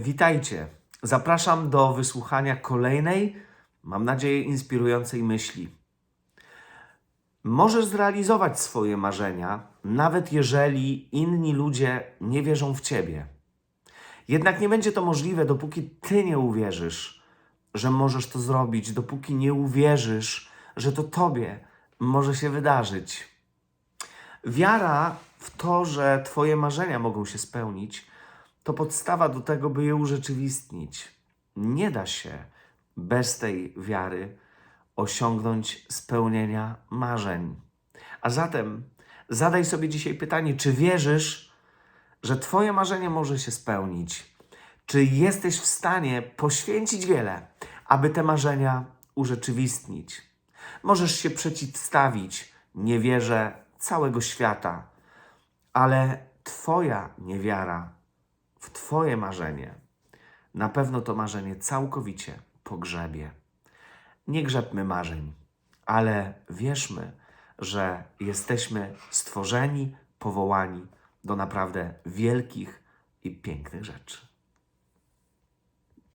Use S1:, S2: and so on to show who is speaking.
S1: Witajcie. Zapraszam do wysłuchania kolejnej, mam nadzieję, inspirującej myśli. Możesz zrealizować swoje marzenia, nawet jeżeli inni ludzie nie wierzą w ciebie. Jednak nie będzie to możliwe, dopóki ty nie uwierzysz, że możesz to zrobić, dopóki nie uwierzysz, że to tobie może się wydarzyć. Wiara w to, że Twoje marzenia mogą się spełnić, to podstawa do tego, by je urzeczywistnić. Nie da się bez tej wiary osiągnąć spełnienia marzeń. A zatem zadaj sobie dzisiaj pytanie: czy wierzysz, że Twoje marzenie może się spełnić? Czy jesteś w stanie poświęcić wiele, aby te marzenia urzeczywistnić? Możesz się przeciwstawić niewierze całego świata, ale Twoja niewiara w Twoje marzenie na pewno to marzenie całkowicie pogrzebie. Nie grzebmy marzeń, ale wierzmy, że jesteśmy stworzeni, powołani do naprawdę wielkich i pięknych rzeczy.